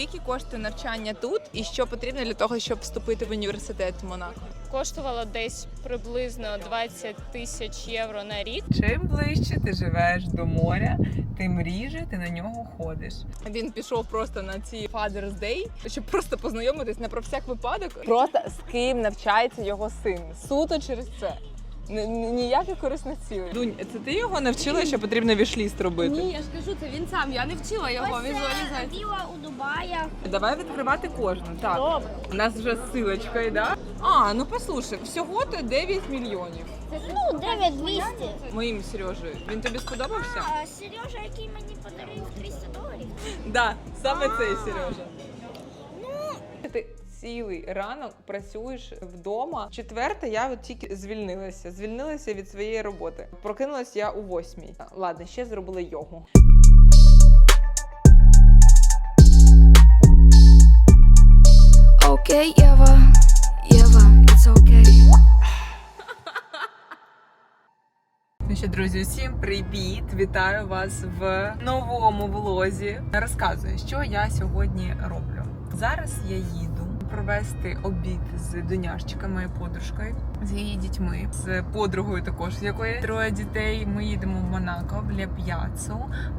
Скільки коштує навчання тут і що потрібно для того, щоб вступити в університет Монако? Коштувало десь приблизно 20 тисяч євро на рік. Чим ближче ти живеш до моря, тим ріже ти на нього ходиш. Він пішов просто на ці Father's Day, щоб просто познайомитись не про всяк випадок. Просто з ким навчається його син. Суто через це. Ні- ні- Ніяких корисних цілей. Дунь, це ти його навчила, що потрібно вішліст робити? Ні, я ж кажу, це він сам. Я не вчила його Ось це візуалізацію. віла у Дубаях. Давай відкривати кожну. Так. Добре. У нас вже силочка, йде. А, ну послухай, всього то 9 мільйонів. Ну, 9200. Моїм Сережею. Він тобі сподобався? А Сережа, який мені подарив 300 доларів. Да, саме цей Сережа. Ти цілий ранок працюєш вдома. Четверте, я от тільки звільнилася. Звільнилася від своєї роботи. Прокинулась я у восьмій. Ладно, ще зробила йогу. Okay, Eva, Eva, it's okay. Ну що, друзі, усім привіт! Вітаю вас в новому влозі. Розказую, що я сьогодні роблю. Зараз я їду провести обід з доняшчиком, моєю подружкою, з її дітьми, з подругою також, з якої троє дітей. Ми їдемо в Монако в Ляп'яцу.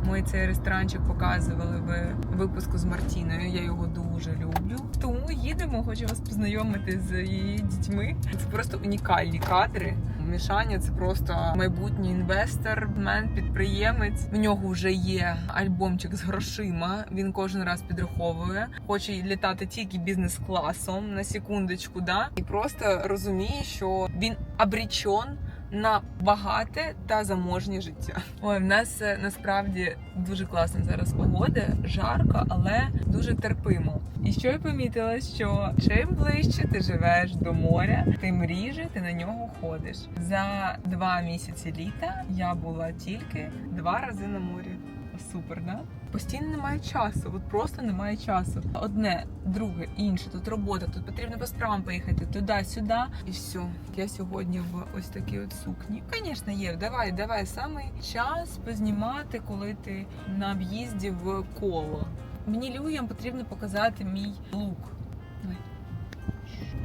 Ми цей ресторанчик показували в випуску з Мартіною. Я його дуже люблю. Тому їдемо, хочу вас познайомити з її дітьми. Це просто унікальні кадри. Мішаня це просто майбутній інвестор, мен, підприємець. У нього вже є альбомчик з грошима. Він кожен раз підраховує. Хоче літати тільки бізнес-класом на секундочку, да і просто розуміє, що він обрічен на багате та заможнє життя. Ой, в нас е, насправді дуже класна зараз погода, жарко, але дуже терпимо. І що я помітила, що чим ближче ти живеш до моря, тим ріже ти на нього ходиш. За два місяці літа я була тільки два рази на морі. Супер, да? Постійно немає часу, от просто немає часу. Одне, друге, інше, тут робота, тут потрібно по справам поїхати туди-сюди. І все. Я сьогодні в ось такій от сукні. Звісно, є. Давай, давай, саме час познімати, коли ти на в'їзді в коло. Мені людям потрібно показати мій лук.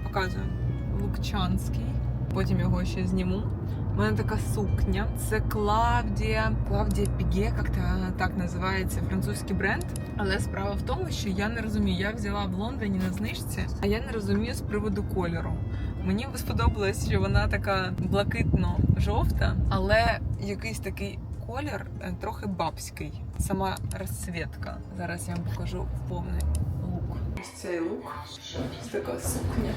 Показую. Лукчанський. Потім його ще зніму. У мене така сукня. Це Клавдія. Клавдія Піге, як так називається французький бренд. Але справа в тому, що я не розумію. Я взяла в Лондоні на знижці, а я не розумію з приводу кольору. Мені сподобалось, що вона така блакитно-жовта, але якийсь такий колір е, трохи бабський. Сама розцвітка. Зараз я вам покажу повний лук. Ось цей лук. Ось така сукня.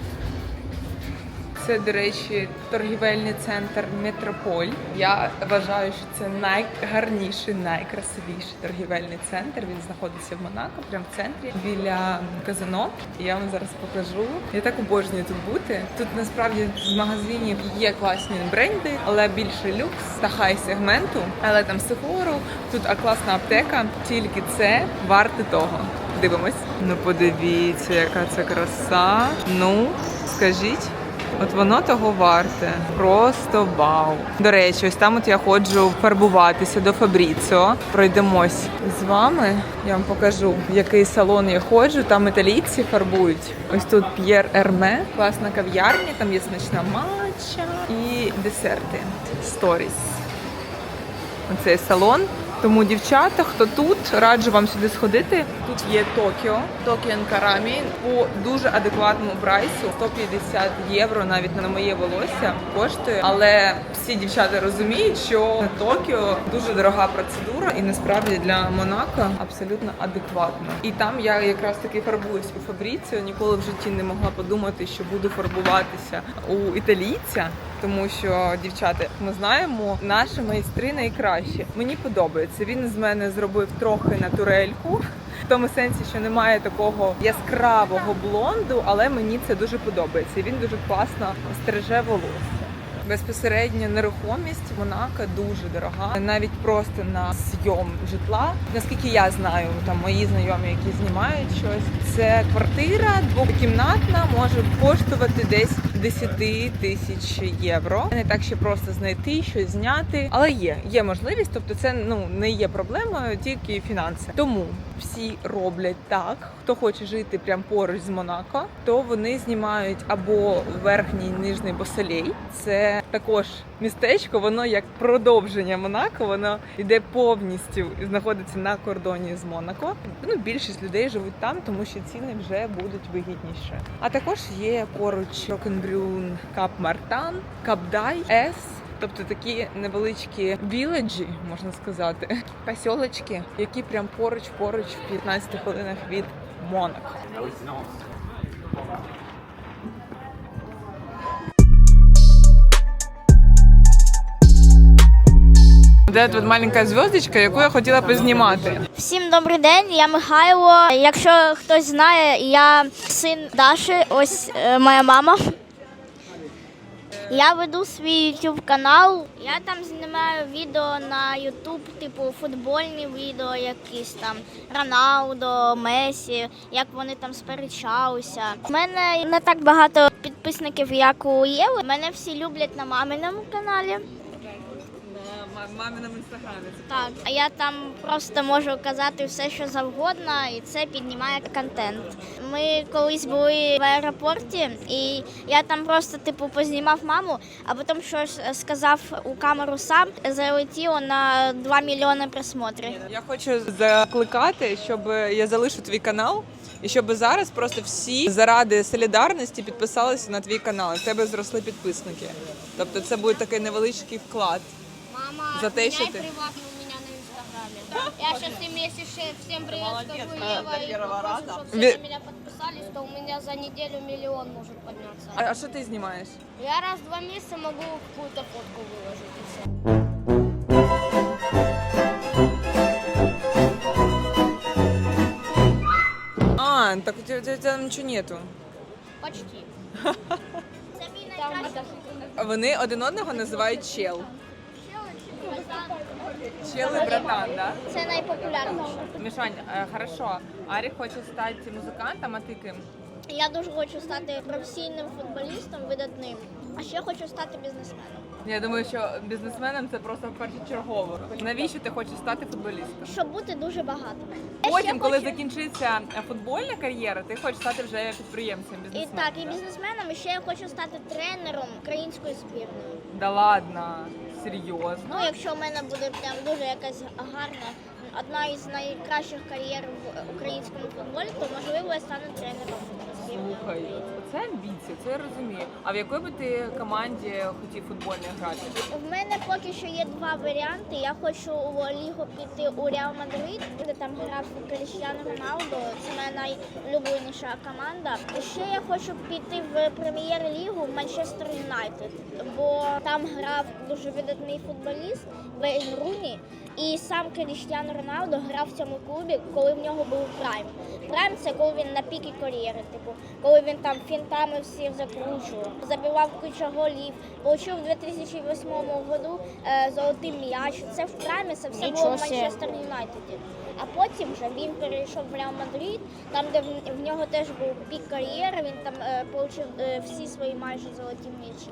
Це, до речі, торгівельний центр Метрополь. Я вважаю, що це найгарніший, найкрасивіший торгівельний центр. Він знаходиться в Монако, прямо в центрі біля казино. Я вам зараз покажу. Я так обожнюю тут бути. Тут насправді з магазинів є класні бренди, але більше люкс та хай сегменту. Але там Sephora, тут класна аптека. Тільки це варте того. Дивимось. Ну подивіться, яка це краса. Ну скажіть. От воно того варте. Просто вау. До речі, ось там от я ходжу фарбуватися до Фабріціо. Пройдемось з вами. Я вам покажу, в який салон я ходжу. Там італійці фарбують. Ось тут П'єр Ерме, класна кав'ярня, там є смачна матча і десерти. Сторіс. Оцей салон. Тому, дівчата, хто тут, раджу вам сюди сходити. Тут є Токіо, Токіо Карамі по дуже адекватному прайсу. 150 євро навіть на моє волосся коштує. Але всі дівчата розуміють, що Токіо дуже дорога процедура, і насправді для Монако абсолютно адекватно. І там я якраз таки фарбуюсь у Фабріціо. Ніколи в житті не могла подумати, що буду фарбуватися у італійця. Тому що дівчата, ми знаємо, наші майстри найкращі. Мені подобається. Він з мене зробив трохи на турельку. В тому сенсі, що немає такого яскравого блонду, але мені це дуже подобається. Він дуже класно стриже волосся. Безпосередньо нерухомість Монако дуже дорога, навіть просто на зйом житла. Наскільки я знаю, там мої знайомі, які знімають щось, це квартира двокімнатна може коштувати десь 10 тисяч євро. Не так ще просто знайти щось зняти, але є, є можливість, тобто це ну не є проблемою, тільки фінанси. Тому всі роблять так. Хто хоче жити прямо поруч з Монако, то вони знімають або верхній нижній Босолей. Це також містечко, воно як продовження Монако, воно йде повністю і знаходиться на кордоні з Монако. Ну, більшість людей живуть там, тому що ціни вже будуть вигідніше. А також є поруч Рокенбрюн, Кап Мартан, Капдай, Ес. Тобто такі невеличкі віледжі, можна сказати, посілочки, які прям поруч поруч в 15 хвилинах від Монако. Де тут маленька зв'язочка, яку я хотіла познімати. Всім добрий день, я Михайло. Якщо хтось знає, я син Даші, ось е, моя мама. Я веду свій YouTube канал. Я там знімаю відео на YouTube, типу футбольні відео, якісь там Роналдо, Месі, як вони там сперечалися. У мене не так багато підписників, як у Єви. Мене всі люблять на маминому каналі. На маминому інстаграмі. Так, а я там просто можу казати все, що завгодно, і це піднімає контент. Ми колись були в аеропорті, і я там просто типу познімав маму, а потім щось сказав у камеру сам, залетіло на 2 мільйони просмотрів. Я хочу закликати, щоб я залишу твій канал. І щоб зараз просто всі заради солідарності підписалися на твій канал. і В тебе зросли підписники. Тобто це буде такий невеличкий вклад. Мама, За те, що меняй ти- приватно у меня на инстаграме. Я сейчас им, если ше- всем привет скажу, Ева, и попрошу, чтобы все Ви- на меня подписались, то у меня за неделю миллион может подняться. А, а що ти знімаєш? Я раз в два месяца могу какую-то фотку выложить и все. А, так у тебе, у тебе там нічого нету. Почти. А Вони один одного називають чел. Чел і братан, да? Це найпопулярніше. Мішань, е, хорошо. Арік хоче стати музикантом, а ти ким? Я дуже хочу стати професійним футболістом, видатним, а ще хочу стати бізнесменом. Я думаю, що бізнесменом це просто першочергово. Навіщо ти хочеш стати футболістом? Щоб бути дуже багатим. Я ще Потім, коли хочу- закінчиться е, футбольна кар'єра, ти хочеш стати вже підприємцем, І бізнесменом. так, і бізнесменом, і ще я хочу стати тренером української збірної. Да ладно, серйозно. Ну, якщо в мене буде прям дуже якась гарна, одна із найкращих кар'єр в українському футболі, то можливо я стану тренером. Слухай, це амбіції, це я розумію. А в якій би ти команді хотів футбольно грати? В мене поки що є два варіанти. Я хочу у лігу піти у Реал Мадрид, де там грав Кріштіану Роналдо. Це моя найулюбленіша команда. І ще я хочу піти в прем'єр-лігу в Манчестер Юнайтед, бо там грав дуже видатний футболіст Вейн Руні. І сам Кріштіану Роналдо грав в цьому клубі, коли в нього був прайм. Прайм це коли він на піки кар'єри, типу, коли він там фінтами всіх закручував, забивав куча голів, получив у 2008 году е, золотий м'яч. Це в праймі, це все було в. Манчестер Юнайтеді. А потім вже він перейшов в Реал Мадрид, там, де в, в нього теж був пік кар'єри, він там е, получив е, всі свої майже золоті м'ячі.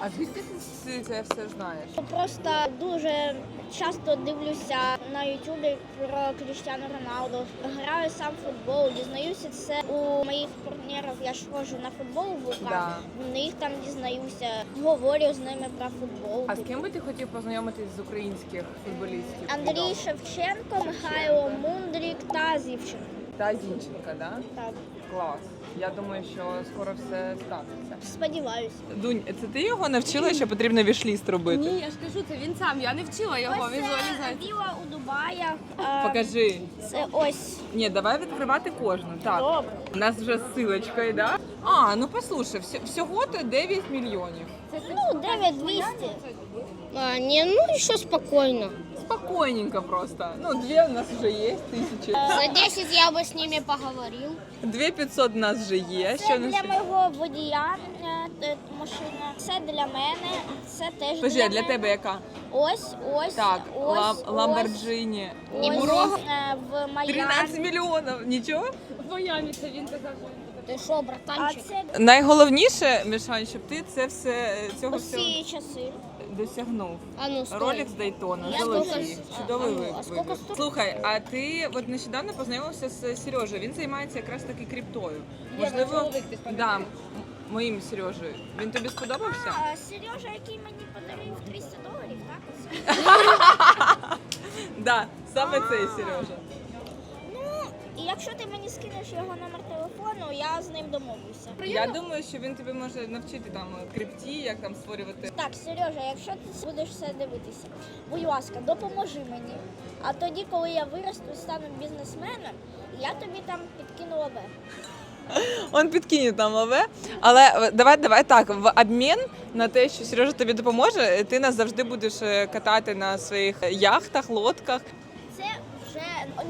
А звідки ти це все знаєш? Просто дуже часто дивлюся на Ютубі про Кріштіану Роналду. Граю сам футбол, дізнаюся це у моїх партнерів. Я ж ходжу на футбол в УК, Да. в них там дізнаюся, говорю з ними про футбол. А з ким би ти хотів познайомитись з українських футболістів? Андрій Шевченко, Михайло Мундрік та Зівченко. Та Зінченка, да? Так, Клас. Я думаю, що скоро все станеться. сподіваюся. Дунь, це ти його навчила, що потрібно вішліст робити? Ні, я ж кажу, це він сам. Я не вчила його Ось візуалізацію. біла у Дубаях. а, Покажи. Це ось Ні, давай відкривати кожну. Так. добре. У нас вже силочка йде. А, ну послухай, всі- всього то 9 мільйонів. Ну, 9200. А, не, ну еще спокойно. Спокійненько просто. Ну, дві у нас вже є, тисячі. За 10 я бы с ними поговорил. Дві 500 у нас вже є. Це Що для нас? мого водія е, е, машина. Це для мене. Це теж Подожди, для а для мене. тебе яка? Ось, ось. Так, ось, лам, ось, Ламборджині. Ось, е, в 13 мільйонів. Нічого? В Майамі це він казав. Ты что, А братанчик? це Найголовніше, Мішань, щоб ти це все цього всього. усі часи. Досягнув. А ну, стой. Ролик з Дейтона, Я Чудовий а ну, а вибір. Слухай, а ти от нещодавно познайомився з Сережею. Він займається якраз таки криптою. Можливо, да, м- моїм Сережею. Він тобі сподобався? А, Сережа, який мені подарив 300 доларів, так? Оце? Да, саме цей Сережа. Ну, і якщо ти мені скинеш його номер телефону, я з ним домовлюся. Я думаю, що він тобі може навчити там крипті, як там створювати. Так, Сережа, якщо ти будеш все дивитися, будь ласка, допоможи мені. А тоді, коли я виросту стану бізнесменом, я тобі там підкину лаве. Он підкине там лаве. Але е, давай, давай так, в обмін на те, що Сережа тобі допоможе, ти нас завжди будеш е, катати на своїх яхтах, лодках.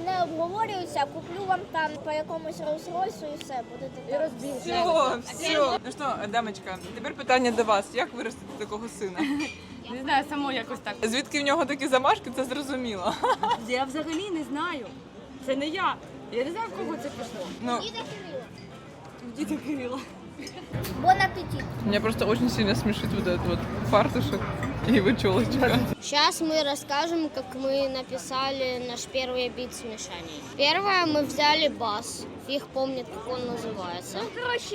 Не обговорюється, куплю вам там по якомусь Rolls-Royce і все, будете і Все, все. Ну що, дамочка, тепер питання до вас: як виростити такого сина? Не знаю, само якось так. Звідки в нього такі замашки, це зрозуміло. Я взагалі не знаю. Це не я. Я не знаю, в кого це пішло. Ну, Діда Кирила. Діти Кирила. Бон апетит. меня просто очень сильно смешит вот этот вот фартушек и его челочка. Сейчас мы расскажем, как мы написали наш первый бит смешаний. Первое мы взяли бас. Фиг помнит, как он называется.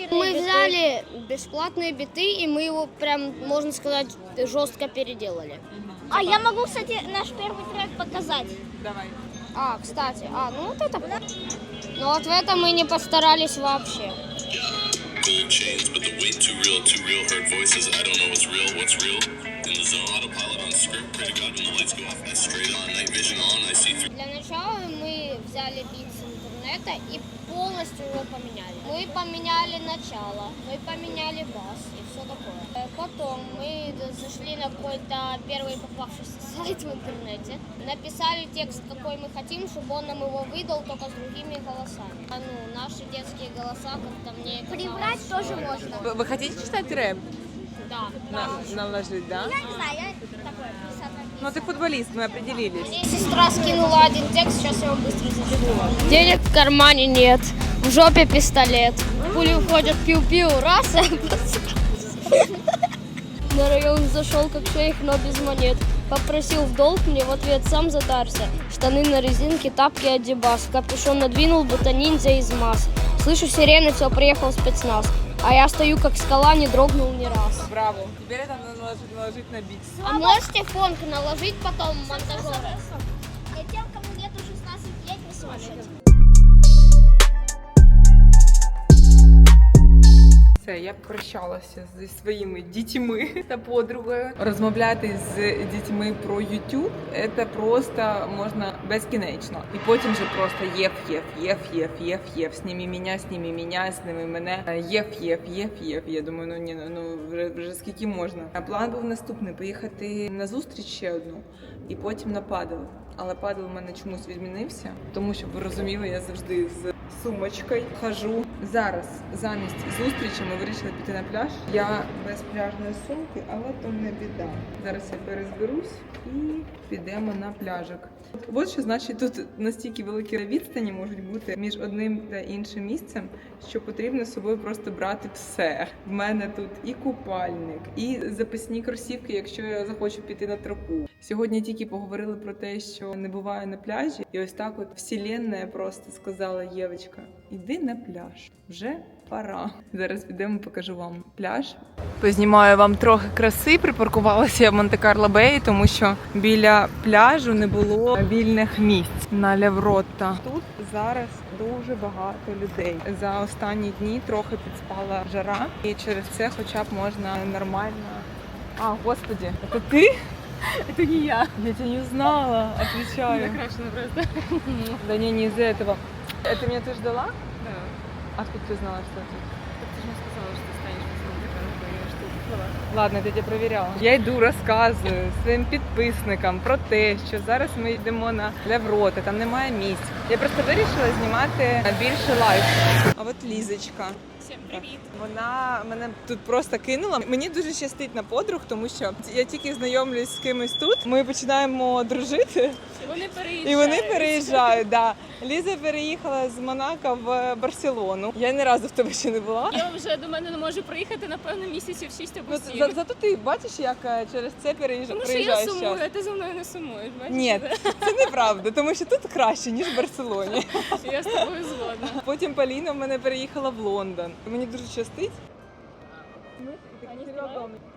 Мы взяли бесплатные биты, и мы его прям, можно сказать, жестко переделали. А я могу, кстати, наш первый трек показать. Давай. А, кстати, а, ну вот это... Ну вот в этом мы не постарались вообще. gold chains, but the weight too real, too real. Heard voices, I don't know what's real, what's real. In the zone, autopilot on script. Pray to God when the lights go off, I straight on, night vision on, I see through. Для начала мы взяли бит интернета и полностью его поменяли. Мы поменяли начало, мы поменяли бас и все такое. Э, Потом мы зашли на какой-то первый попавшийся сайт в интернете, написали текст, какой мы хотим, чтобы он нам его выдал только с другими голосами. А ну, наши детские голоса как-то мне Приврать казалось, тоже можно. Вы, вы хотите читать рэп? Да. На- наложить, да? Я не знаю, я такое Ну ты футболист, мы определились. Мне сестра скинула один текст, сейчас я его быстро забегу. Денег в кармане нет, в жопе пистолет. Пули уходят пиу-пиу, раз, На район зашел как шейх, но без монет. Попросил в долг, мне в ответ сам затарся. Штаны на резинке, тапки адибас. Капюшон надвинул, будто ниндзя из масс. Слышу сирены, все, приехал спецназ. А я стою как скала, не дрогнул ни раз. Браво. Теперь это надо наложить, наложить на бит. А можете фонг наложить потом монтажеры? Все, я прощалася зі своїми дітьми та подругою. Розмовляти з дітьми про YouTube – це просто можна безкінечно. І потім же просто єф, єф, єф, єф, єф, єф. Сніми мене, сніми мене, сніми мене. Єф, єф, єф, єф. Я думаю, ну ні, ну, вже, вже скільки можна. А план був наступний: поїхати на зустріч ще одну і потім на падел. Але падел у мене чомусь відмінився, тому що ви розуміли, я завжди з сумочкою хожу. Зараз замість зустрічі ми вирішили піти на пляж. Я без пляжної сумки, але то не біда. Зараз я перезберусь і підемо на пляжик. От що значить тут настільки великі відстані можуть бути між одним та іншим місцем, що потрібно з собою просто брати все. В мене тут і купальник, і запасні кросівки, якщо я захочу піти на тропу. Сьогодні тільки поговорили про те, що не буває на пляжі, і ось так от вселенная просто сказала Євочка, іди на пляж, вже пора. Зараз підемо, покажу вам пляж. Познімаю вам трохи краси. Припаркувалася я в Монте-Карло Бей, тому що біля пляжу не було вільних місць на Левротта. Тут зараз дуже багато людей. За останні дні трохи підспала жара, і через це, хоча б можна нормально. А, господи, це ти? Це не я. Я тебя не узнала, отвечаю. Накрашена просто. Да не, не из-за этого. Это меня ты ждала? Да. Откуда ты знала, что это? Ти ж не сказала, що ти станеш така штука. Ладно, я тебе проверяла. Я йду, розказую своїм підписникам про те, що зараз ми йдемо на Левроти, там немає місць. Я просто вирішила знімати більше лайф. А от Лізочка. Всім привіт! Вона мене тут просто кинула. Мені дуже щастить на подруг, тому що я тільки знайомлюсь з кимось тут. Ми починаємо дружити, Вони переїжджають. і вони переїжджають. Да. Ліза переїхала з Монако в Барселону. Я ні разу в тебе ще не була. Я вже до мене не можу приїхати, напевно, місяців 6 або Ну, 7. За, зато ти бачиш, як е, через це переїжджа, Тому що я приїжджаєш сумую, а ти за мною не сумуєш. Бачиш? Ні, це неправда, тому що тут краще, ніж в Барселоні. Я з тобою згодна. Потім Поліна в мене переїхала в Лондон. Мені дуже щастить. Можемо Ліно зблювати так?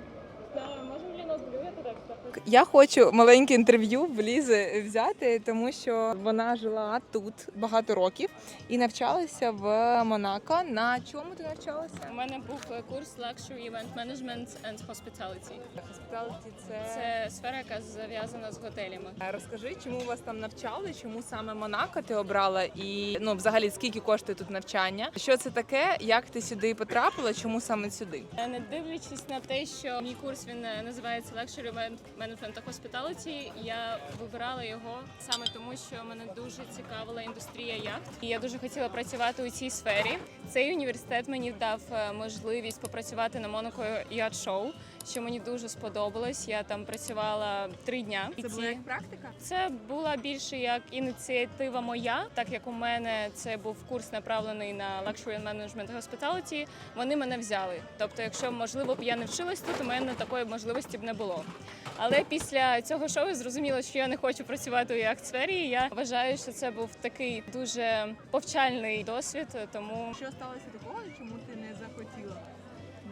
Я хочу маленьке інтерв'ю в Лізи взяти, тому що вона жила тут багато років і навчалася в Монако. На чому ти навчалася? У мене був курс Luxury Event Management and Hospitality. Hospitality це... Це сфера, яка зав'язана з готелями. Розкажи, чому вас там навчали, чому саме Монако ти обрала, і ну взагалі скільки коштує тут навчання? Що це таке? Як ти сюди потрапила? Чому саме сюди? Е, Не дивлячись на те, що мій курс він е, називається Luxury Event Management та Hospitality, я вибирала його саме тому, що мене дуже цікавила індустрія яхт. І я дуже хотіла працювати у цій сфері. Цей університет мені дав е, можливість попрацювати на Monaco Yacht Show, що мені дуже сподобалось. Я там працювала три дня. І ці- практика? це була більше як ініціатива моя, так як у мене це був курс направлений на Luxury Management Hospitality, Вони мене взяли. Тобто, якщо можливо б я не вчилась тут, у мене такої можливості б не було. Але після цього шоу я зрозуміла, що я не хочу працювати у яхт сфері. Я вважаю, що це був такий дуже повчальний досвід, тому Що сталося такого, чому ти не захотіла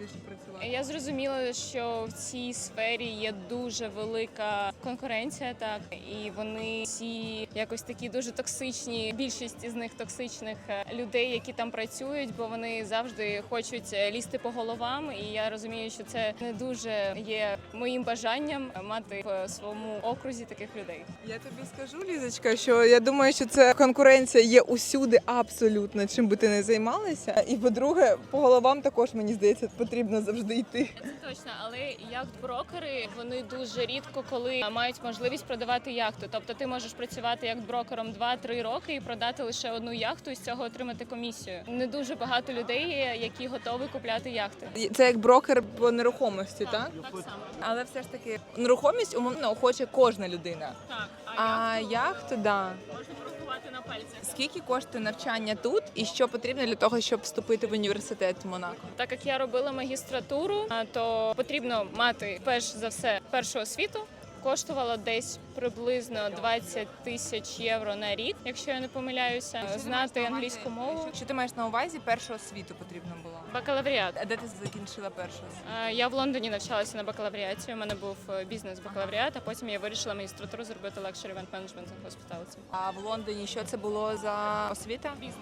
більше працювати? Я зрозуміла, що в цій сфері є дуже велика конкуренція, так і вони всі якось такі дуже токсичні. Більшість із них токсичних е, людей, які там працюють, бо вони завжди хочуть е, лізти по головам. І я розумію, що це не дуже є моїм бажанням мати в своєму окрузі таких людей. Я тобі скажу, Лізочка, що я думаю, що це конкуренція є усюди абсолютно, чим би ти не займалася. І по-друге, по головам також мені здається, потрібно завжди йти. Це точно, але яхт-брокери вони дуже рідко коли мають можливість продавати яхту. Тобто ти можеш працювати як брокером 2-3 роки і продати лише одну яхту і з цього отримати комісію. Не дуже багато людей які готові купляти яхти. Це як брокер по нерухомості, так? так само. Але все ж таки нерухомість умовно хоче кожна людина. Так, А яхту, да. можна порахувати на пальцях. Скільки коштує навчання тут, і що потрібно для того, щоб вступити в університет Монако? Так як я робила магістратуру, то потрібно мати перш за все першу освіту. Коштувало десь приблизно 20 тисяч євро на рік, якщо я не помиляюся. Знати англійську мову. Що ти маєш на увазі? Першу освіту потрібно було. Бакалавріат. А де ти закінчила першу освіту? Е, Я в Лондоні навчалася на бакалавріаті. У мене був е, бізнес-бакалавріат, а потім я вирішила магістратуру зробити Luxury Event Management and Hospitality. А в Лондоні що це було за освіта? Бізнес.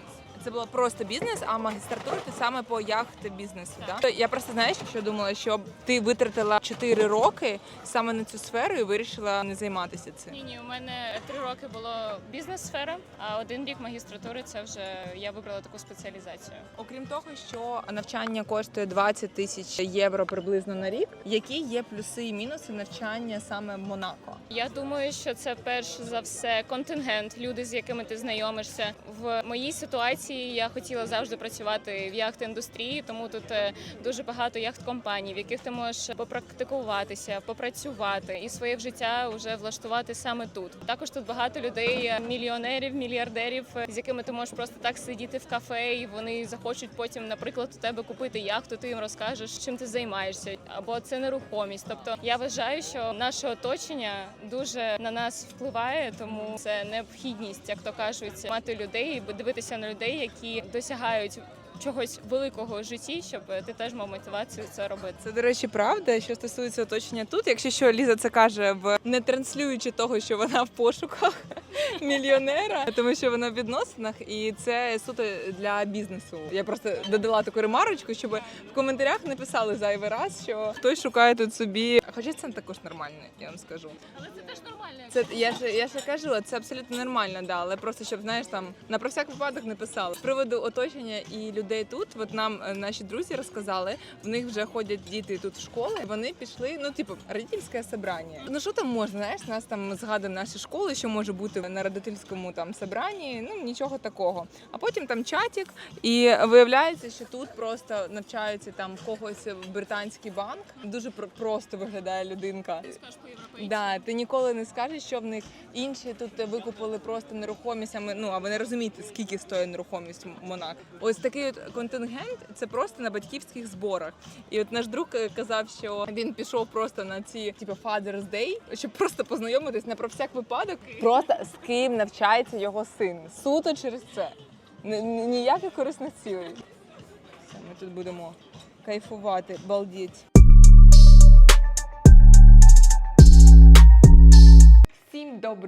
Це було просто бізнес, а магістратура ти саме по яхт бізнесу. Да? Я просто знаєш, що думала, що ти витратила 4 роки саме на цю сферу і вирішила не займатися цим. Ні, ні, у мене три роки було бізнес-сфера, а один рік магістратури це вже я вибрала таку спеціалізацію. Окрім того, що навчання коштує 20 тисяч євро приблизно на рік. Які є плюси і мінуси навчання саме в Монако? Я думаю, що це перш за все контингент, люди, з якими ти знайомишся. В моїй ситуації я хотіла завжди працювати в яхт-індустрії, тому тут е, дуже багато яхт-компаній, в яких ти можеш попрактикуватися, попрацювати і своє життя вже влаштувати саме тут. Також тут багато людей, е, мільйонерів, мільярдерів, е, з якими ти можеш просто так сидіти в кафе, і вони захочуть потім, наприклад, у тебе купити яхту. Ти їм розкажеш, чим ти займаєшся, або це нерухомість. Тобто я вважаю, що наше оточення дуже на нас впливає, тому це необхідність, як то кажуть, мати людей, дивитися на людей, які досягають чогось великого в житті, щоб ти теж мав мотивацію це робити. Це, до речі, правда, що стосується оточення тут. Якщо що Ліза це каже, в не транслюючи того, що вона в пошуках мільйонера, тому що вона в відносинах, і це суто для бізнесу. Я просто додала таку ремарочку, щоб в коментарях не писали зайвий раз, що хтось шукає тут собі Хоча це також нормально, я вам скажу. Але це теж нормально. Це я ж я ж кажу, це абсолютно нормально, да, але просто щоб знаєш там на про всяк випадок не писали. З приводу оточення і людей тут, от нам е, наші друзі розказали, в них вже ходять діти тут в школи. Вони пішли, ну типу, родительське собрання. Ну що там можна? Знаєш, нас там згадує наші школи, що може бути на родительському там собранні. Ну нічого такого. А потім там чатик, і виявляється, що тут просто навчаються там когось в британський банк. Дуже про- просто виглядає людинка. Скажеш по. Да, ти ніколи не скажеш, що в них інші тут викупили просто нерухомість, а ми- ну а ви не розумієте, скільки стоїть нерухомість Монак. Ось такий от контингент це просто на батьківських зборах. І от наш друг е, казав, що він пішов просто на ці типу Father's Day, щоб просто познайомитись на про всяк випадок, просто з ким навчається його син. Суто через це. Ніяких корисних цілей. Все, ми тут будемо кайфувати, балдіть.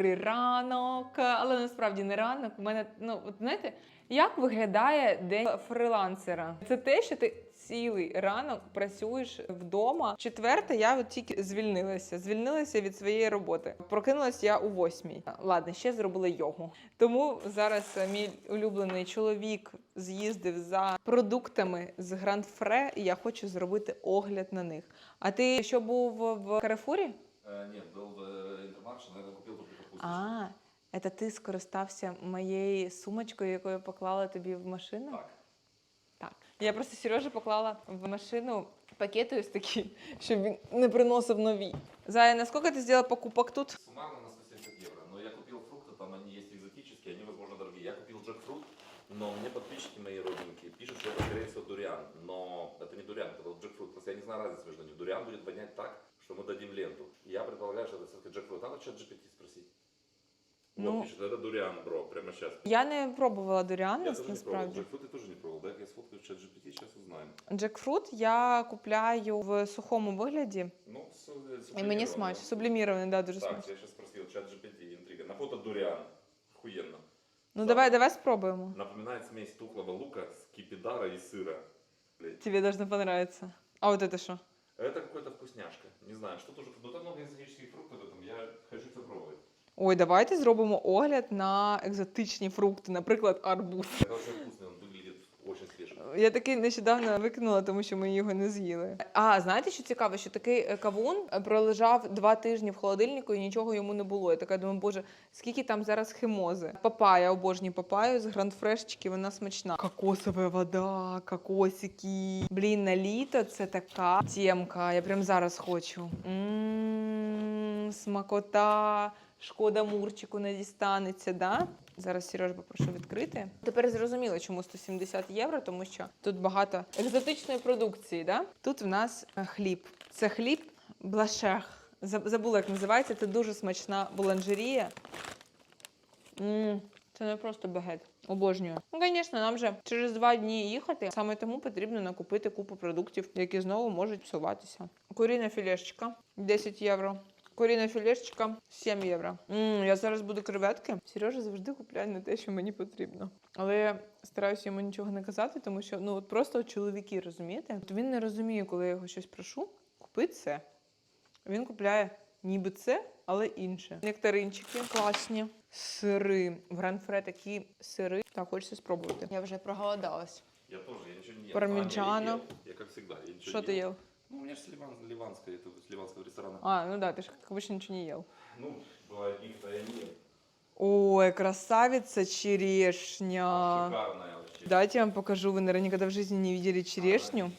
добрий ранок, але насправді не ранок. У мене ну от знаєте, як виглядає день фрилансера? Це те, що ти цілий ранок працюєш вдома. Четверте, я от тільки звільнилася. Звільнилася від своєї роботи. Прокинулась я у восьмій. Ладно, ще зробила йогу. Тому зараз е, мій улюблений чоловік з'їздив за продуктами з Гранд Фре, і я хочу зробити огляд на них. А ти що був в Карифурі? Э, Нет, был в э, Интермарше, наверное, купил только капусту. А, це ти скористався моєю сумочкою, яку я поклала тобі в машину? Так. Так. Я просто Сережі поклала в машину пакети ось такі, щоб він не приносив нові. Зая, наскільки ти зробила покупок тут? Суммарно на 170 евро. Но я купил фрукты, там они есть экзотические, они, возможно, дорогие. Я купил джекфрут, но мне подписчики мои родненькие пишут, что это, скорее всего, дуриан. Но это не дуриан, это вот джекфрут. Просто я не знаю разницы между ними. Дуриан будет вонять так, что мы дадим ленту. Я предполагаю, что это все-таки джекфрут. Надо чат GPT спросить. Ну. Вот пишет, это дуриан, бро, прямо сейчас. Я не пробувала дуріан, Я тоже не пробовал. насправді. Джекфрут я тоже не пробовал. Дай-ка я сфоткаю в чат GPT, сейчас узнаем. Джекфрут я купляю в сухому вигляді, Ну, с, і мені сублимированный. смачно. Сублімірований, да, дуже Так, смачно. я сейчас спросил, чат GPT, интрига. На фото дуриан. Охуенно. Ну давай, давай спробуємо. Напоминает смесь тухлого лука, скипидара и сыра. Блядь. Тебе должно понравиться. А от це що? Это какая-то вкусняшка. Не знаю, что тоже. Ну там много экзотических фруктов в этом. Я хочу это пробовать. Ой, давайте зробимо огляд на екзотичні фрукти, наприклад, арбуз. Это очень вкусный, он выглядит очень свежим. Я такий нещодавно викинула, тому що ми його не з'їли. А знаєте, що цікаво, що такий е, кавун е, пролежав два тижні в холодильнику і нічого йому не було. Я така думаю, боже, скільки там зараз химози. Папая, обожнюю папаю з грандфрешечки, вона смачна. Кокосова вода, кокосики. Блін, на літо це така темка. Я прям зараз хочу. М, Смакота. Шкода Мурчику не дістанеться, да? Зараз Сереж попрошу відкрити. Тепер зрозуміло, чому 170 євро, тому що тут багато екзотичної продукції. Да? Тут в нас е, хліб. Це хліб блашех. Забула, як називається. Це дуже смачна буланжерія. М, Це не просто багет. Обожнюю. Ну, звісно, нам же через два дні їхати. Саме тому потрібно накупити купу продуктів, які знову можуть псуватися. Куріна філешечка 10 євро. Куріна філешечка 7 євро. м я зараз буду креветки. Сережа завжди купляє не те, що мені потрібно. Але я стараюся йому нічого не казати, тому що ну от просто чоловіки, розумієте? От він не розуміє, коли я його щось прошу. Купи це. Він купляє ніби це, але інше. Нектаринчики класні. Сири. В Гранд-Фре такі сири. Так, хочеться спробувати. Я вже проголодалась. Я тоже, я ничего не ел. Пармиджано. А, не, я, ел. я как всегда. Я ничего Що не ти ел. їв? Ну, у меня же с ливан, ливанское, это с ливанского ресторана. А, ну да, ти ж як обычно нічого не їв. Ну, бывает, их-то я не ел. Ой, красавица черешня. Шикарная вообще. Давайте я вам покажу. Ви, наверное, никогда в житті не видели черешню.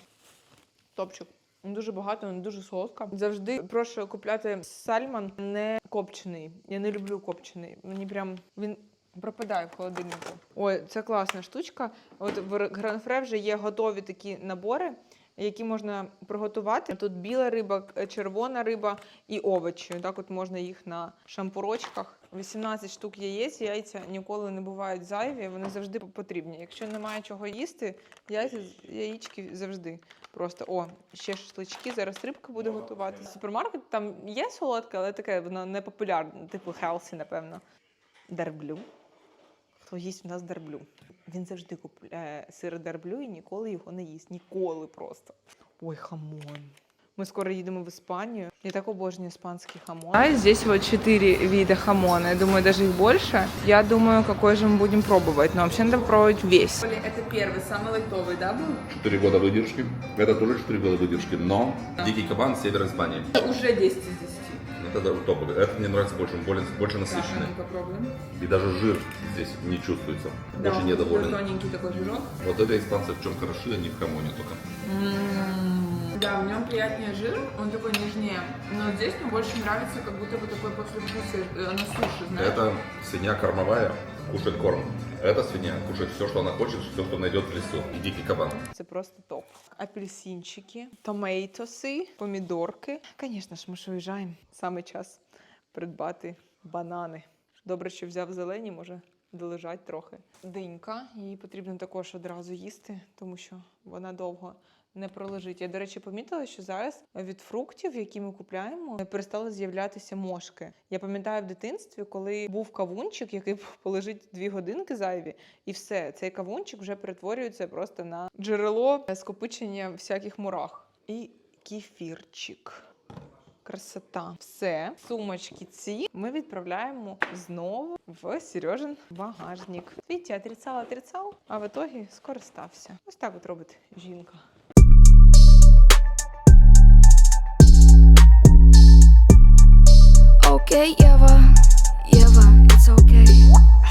Топчик. Ну, Дуже багато, вона дуже солодка. Завжди прошу купляти сальмон не копчений. Я не люблю копчений. Мені прям він пропадає в холодильнику. Ой, це класна штучка. От в Гранфре вже є готові такі набори, які можна приготувати. Тут біла риба, червона риба і овочі. Так от можна їх на шампурочках. 18 штук яєць, яйця ніколи не бувають зайві, вони завжди потрібні. Якщо немає чого їсти, яйця, яєчки завжди. Просто о, ще шашлички, зараз рибка буде готувати. Супермаркет там є солодке, але таке воно не популярне, типу хелсі, напевно. Дерблю. Хто їсть у нас дерблю? Він завжди купує сир дерблю і ніколи його не їсть. Ніколи просто. Ой, хамон. Ми Ми скоро їдемо в Іспанію. Я так обожнюю іспанський хамон. А здесь вот четыре вида хамона. Я думаю, даже их больше. Я думаю, какой же мы будем пробовать. Но вообще надо пробовать весь. Это первый, самый лайтовый, да, был? 4 года выдержки. Это тоже 4 года выдержки, но дикий кабан север Испании. Уже 10 из 10. Это топовый. Этот мне нравится больше, он более, больше насыщенный. попробуем. И даже жир здесь не чувствуется. Очень недоволен. Тоненький такой жирок. Вот это испанцы в чем хороши, они в хамоне только. Да, в нем приятнее жир, он такой нежнее. Но здесь мне больше нравится, как будто бы такой послевкусие э, на суше, знаешь? Это свинья кормовая, кушает корм. Эта свинья кушает все, что она хочет, все, что найдет в лесу. И дикий кабан. Це просто топ. Апельсинчики, томейтоси, помідорки. Звісно ж, ми ж уїжджаємо. Саме час придбати банани. Добре, що взяв зелені, може долежать трохи. Динька, її потрібно також одразу їсти, тому що вона довго не пролежить. Я, до речі, помітила, що зараз від фруктів, які ми купляємо, перестали з'являтися мошки. Я пам'ятаю в дитинстві, коли був кавунчик, який полежить дві годинки зайві, і все, цей кавунчик вже перетворюється просто на джерело скопичення всяких мурах. І кефірчик. Красота. Все, сумочки ці ми відправляємо знову в Сережин багажник. Вітя отрицав, отрицав, а в итогі скористався. Ось так от робить жінка. okay, Eva. Eva, it's okay